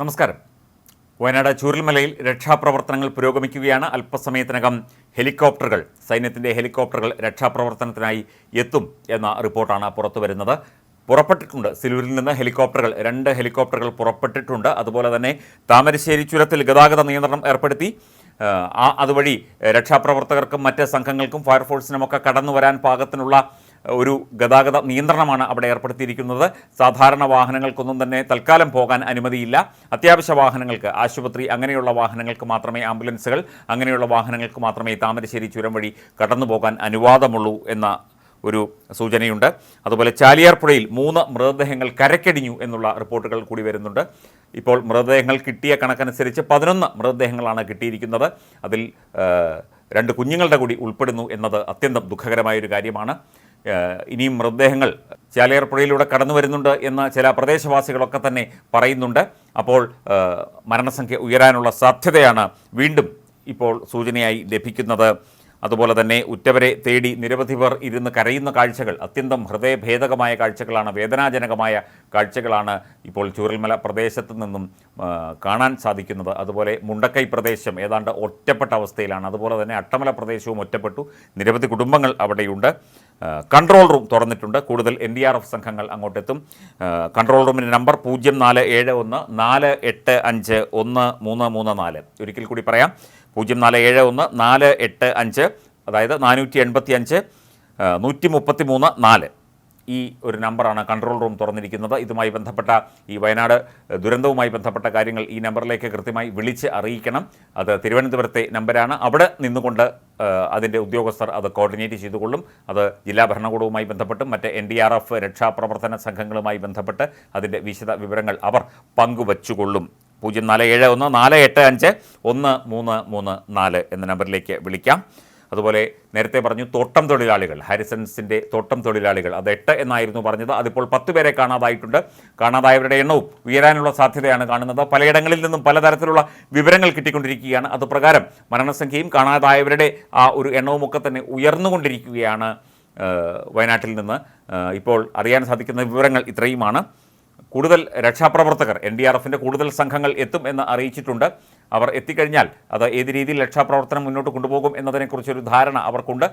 നമസ്കാരം. വയനാട് ചൂരൽമലയിൽ രക്ഷാപ്രവർത്തനങ്ങൾ പുരോഗമിക്കുകയാണ് അല്പസമയത്തിനകം ഹെലികോപ്റ്ററുകൾ. സൈന്യത്തിന്റെ ഹെലികോപ്റ്ററുകൾ രക്ഷാപ്രവർത്തനത്തിനായി എത്തും എന്ന റിപ്പോർട്ടാണ് പുറത്തു വരുന്നത്. പുറപ്പെട്ടിട്ടുണ്ട്. സിലൂരിൽ നിന്ന് ഹെലികോപ്റ്ററുകൾ. രണ്ട് ഹെലികോപ്റ്ററുകൾ പുറപ്പെട്ടിട്ടുണ്ട്. അതുപോലെ തന്നെ താമരശ്ശേരി ചുരത്തിൽ ഗതാഗത നിയന്ത്രണം ഏർപ്പെടുത്തി. അതുവഴി രക്ഷാപ്രവർത്തകർക്കും മറ്റ് സംഘങ്ങൾക്കും ഫയർഫോഴ്സിനുമൊക്കെ കടന്നു വരാൻ പാകത്തിനുള്ള ഒരു ഗതാഗത നിയന്ത്രണമാണ് അവിടെ ഏർപ്പെടുത്തിയിരിക്കുന്നത്. സാധാരണ വാഹനങ്ങൾക്കൊന്നും തന്നെ തൽക്കാലം പോകാൻ അനുമതിയില്ല. അത്യാവശ്യ വാഹനങ്ങൾക്ക് ആശുപത്രി അങ്ങനെയുള്ള വാഹനങ്ങൾക്ക് മാത്രമേ ആംബുലൻസുകൾ അങ്ങനെയുള്ള വാഹനങ്ങൾക്ക് മാത്രമേ താമരശ്ശേരി ചുരം വഴി കടന്നു പോകാൻ അനുവാദമുള്ളൂ എന്ന ഒരു സൂചനയുണ്ട്. അതുപോലെ ചാലിയാർപ്പുഴയിൽ മൂന്ന് മൃതദേഹങ്ങൾ കരക്കടിഞ്ഞു എന്നുള്ള റിപ്പോർട്ടുകൾ കൂടി വരുന്നുണ്ട്. ഇപ്പോൾ മൃതദേഹങ്ങൾ കിട്ടിയ കണക്കനുസരിച്ച് പതിനൊന്ന് മൃതദേഹങ്ങളാണ് കിട്ടിയിരിക്കുന്നത്. അതിൽ രണ്ട് കുഞ്ഞുങ്ങളുടെ കൂടി ഉൾപ്പെടുന്നു എന്നത് അത്യന്തം ദുഃഖകരമായൊരു കാര്യമാണ്. ഇനിയും മൃതദേഹങ്ങൾ ചാലയാർപ്പുഴയിലൂടെ കടന്നു വരുന്നുണ്ട് എന്ന് ചില പ്രദേശവാസികളൊക്കെ തന്നെ പറയുന്നുണ്ട്. അപ്പോൾ മരണസംഖ്യ ഉയരാനുള്ള സാധ്യതയാണ് വീണ്ടും ഇപ്പോൾ സൂചനയായി ലഭിക്കുന്നത്. അതുപോലെ തന്നെ ഉറ്റവരെ തേടി നിരവധി പേർ ഇരുന്ന് കരയുന്ന കാഴ്ചകൾ അത്യന്തം ഹൃദയഭേദകമായ കാഴ്ചകളാണ് വേദനാജനകമായ കാഴ്ചകളാണ് ഇപ്പോൾ ചൂരൽമല പ്രദേശത്ത് നിന്നും കാണാൻ സാധിക്കുന്നത്. അതുപോലെ മുണ്ടക്കൈ പ്രദേശം ഏതാണ്ട് ഒറ്റപ്പെട്ട അവസ്ഥയിലാണ്. അതുപോലെ തന്നെ അട്ടമല പ്രദേശവും ഒറ്റപ്പെട്ടു. നിരവധി കുടുംബങ്ങൾ അവിടെയുണ്ട്. കൺട്രോൾ റൂം തുറന്നിട്ടുണ്ട്. കൂടുതൽ എൻ ഡി ആർ എഫ് സംഘങ്ങൾ അങ്ങോട്ടെത്തും. കൺട്രോൾ റൂമിന്റെ നമ്പർ പൂജ്യം നാല് ഏഴ് ഒന്ന് നാല് എട്ട് അഞ്ച് ഒന്ന് മൂന്ന് മൂന്ന് നാല്. ഒരിക്കൽ കൂടി പറയാം. പൂജ്യം നാല് ഏഴ് ഒന്ന് നാല് എട്ട് അഞ്ച് അതായത് നാനൂറ്റി എൺപത്തി അഞ്ച് നൂറ്റി മുപ്പത്തി മൂന്ന് നാല്. ഈ ഒരു നമ്പറാണ് കൺട്രോൾ റൂം തുറന്നിരിക്കുന്നത്. ഇതുമായി ബന്ധപ്പെട്ട ഈ വയനാട് ദുരന്തവുമായി ബന്ധപ്പെട്ട കാര്യങ്ങൾ ഈ നമ്പറിലേക്ക് കൃത്യമായി വിളിച്ച് അറിയിക്കണം. അത് തിരുവനന്തപുരത്തെ നമ്പരാണ്. അവിടെ നിന്നുകൊണ്ട് അതിന്റെ ഉദ്യോഗസ്ഥർ അത് കോർഡിനേറ്റ് ചെയ്തുകൊള്ളും. അത് ജില്ലാ ഭരണകൂടവുമായി ബന്ധപ്പെട്ടും മറ്റ് എൻ ഡി ആർ എഫ് രക്ഷാപ്രവർത്തന സംഘങ്ങളുമായി ബന്ധപ്പെട്ട് അതിന്റെ വിശദ വിവരങ്ങൾ അവർ പങ്കുവച്ചുകൊള്ളും. പൂജ്യം നാല് ഏഴ് ഒന്ന് നാല് എട്ട് അഞ്ച് ഒന്ന് മൂന്ന് മൂന്ന് നാല് എന്ന നമ്പറിലേക്ക് വിളിക്കാം. അതുപോലെ നേരത്തെ പറഞ്ഞു തോട്ടം തൊഴിലാളികൾ ഹാരിസൺസിന്റെ തോട്ടം തൊഴിലാളികൾ അത് എട്ട് എന്നായിരുന്നു പറഞ്ഞത്. അതിപ്പോൾ പത്ത് പേരെ കാണാതായിട്ടുണ്ട്. കാണാതായവരുടെ എണ്ണവും ഉയരാനുള്ള സാധ്യതയാണ് കാണുന്നത്. പലയിടങ്ങളിൽ നിന്നും പലതരത്തിലുള്ള വിവരങ്ങൾ കിട്ടിക്കൊണ്ടിരിക്കുകയാണ്. അത് പ്രകാരം മരണസംഖ്യയും കാണാതായവരുടെ ആ ഒരു എണ്ണവും ഒക്കെ തന്നെ ഉയർന്നുകൊണ്ടിരിക്കുകയാണ് വയനാട്ടിൽ നിന്ന്. ഇപ്പോൾ അറിയാൻ സാധിക്കുന്ന വിവരങ്ങൾ ഇത്രയുമാണ്. കൂടുതൽ രക്ഷാപ്രവർത്തകർ എൻ ഡി ആർ എഫിന്റെ കൂടുതൽ സംഘങ്ങൾ എത്തും എന്ന് അറിയിച്ചിട്ടുണ്ട്. അവർ എത്തിക്കഴിഞ്ഞാൽ അത് ഏത് രീതിയിൽ രക്ഷാപ്രവർത്തനം മുന്നോട്ട് കൊണ്ടുപോകും എന്നതിനെക്കുറിച്ചൊരു ധാരണ അവർക്കുണ്ട്.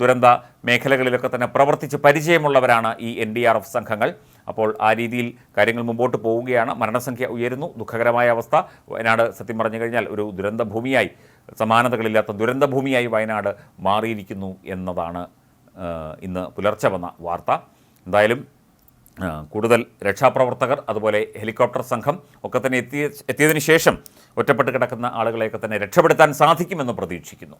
ദുരന്ത മേഖലകളിലൊക്കെ തന്നെ പ്രവർത്തിച്ച് പരിചയമുള്ളവരാണ് ഈ എൻ ഡി ആർ എഫ് സംഘങ്ങൾ. അപ്പോൾ ആ രീതിയിൽ കാര്യങ്ങൾ മുമ്പോട്ട് പോവുകയാണ്. മരണസംഖ്യ ഉയരുന്നു. ദുഃഖകരമായ അവസ്ഥ. വയനാട് സത്യം പറഞ്ഞു കഴിഞ്ഞാൽ ഒരു ദുരന്ത ഭൂമിയായി സമാനതകളില്ലാത്ത ദുരന്ത ഭൂമിയായി വയനാട് മാറിയിരിക്കുന്നു എന്നതാണ് ഇന്ന് പുലർച്ചെ വന്ന വാർത്ത. എന്തായാലും കൂടുതൽ രക്ഷാപ്രവർത്തകർ അതുപോലെ ഹെലികോപ്റ്റർ സംഘം ഒക്കെ തന്നെ എത്തിയ എത്തിയതിനു ശേഷം ഒറ്റപ്പെട്ട് കിടക്കുന്ന ആളുകളെയൊക്കെ തന്നെ രക്ഷപ്പെടുത്താൻ സാധിക്കുമെന്ന് പ്രതീക്ഷിക്കുന്നു.